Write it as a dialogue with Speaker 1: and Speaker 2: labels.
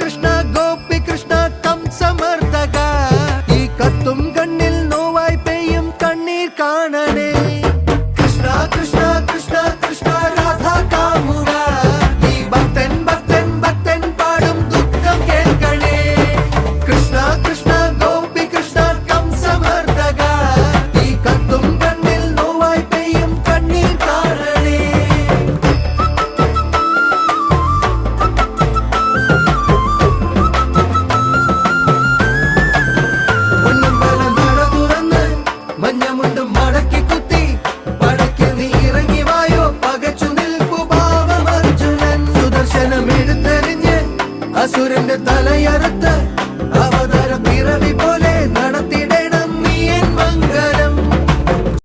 Speaker 1: Krishna Gopi Krishna come ഈ കത്തും കണ്ണിൽ നോവായി പെയ്യും കണ്ണീർ കാണണേ. കൃഷ്ണ കൃഷ്ണ ചലനമെടുത്തെറിഞ്ഞ് അസുരന്റെ തലയറുത്ത്